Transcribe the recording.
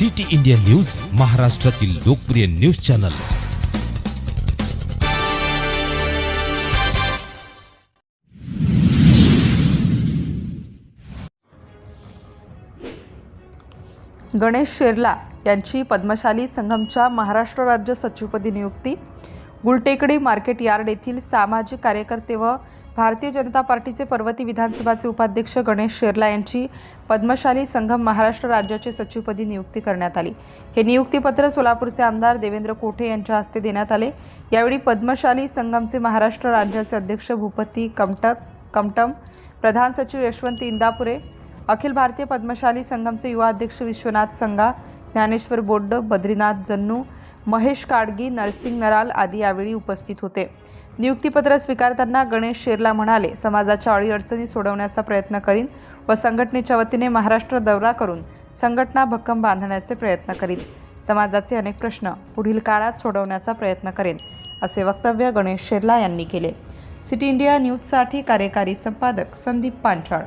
City India news महाराष्ट्रातील लोकप्रिय news channel. Ganesh Sherla यांची पद्मशाली संगमच्या महाराष्ट्र राज्य सचिवपदी नियुक्ती. गुलटेकडी मार्केट यार्ड येथील सामाजिक कार्यकर्ते व भारतीय जनता पार्टीचे पर्वती विधानसभाचे उपाध्यक्ष गणेश शेरला यांची पद्मशाली संगम महाराष्ट्र राज्याचे सचिवपदी नियुक्ती करण्यात आली. हे नियुक्तीपत्र सोलापूरचे आमदार देवेंद्र कोठे यांच्या हस्ते देण्यात आले. यावेळी पद्मशाली संगमचे महाराष्ट्र राज्याचे अध्यक्ष भूपती कमटक कमटम प्रधान सचिव यशवंत इंदापुरे अखिल भारतीय पद्मशाली संगमचे युवा अध्यक्ष विश्वनाथ संगा ज्ञानेश्वर बोड्ड बद्रीनाथ जन्नू महेश काडगी नरसिंग नराल आदी यावेळी उपस्थित होते. नियुक्तीपत्र स्वीकारताना गणेश शेरला म्हणाले समाजाच्या अडीअडचणी सोडवण्याचा प्रयत्न करीन व संघटनेच्या वतीने महाराष्ट्र दौरा करून संघटना भक्कम बांधण्याचे प्रयत्न करीन. समाजाचे अनेक प्रश्न पुढील काळात सोडवण्याचा प्रयत्न करेन असे वक्तव्य गणेश शेरला यांनी केले. सिटी इंडिया न्यूजसाठी कार्यकारी संपादक संदीप पांचाळ.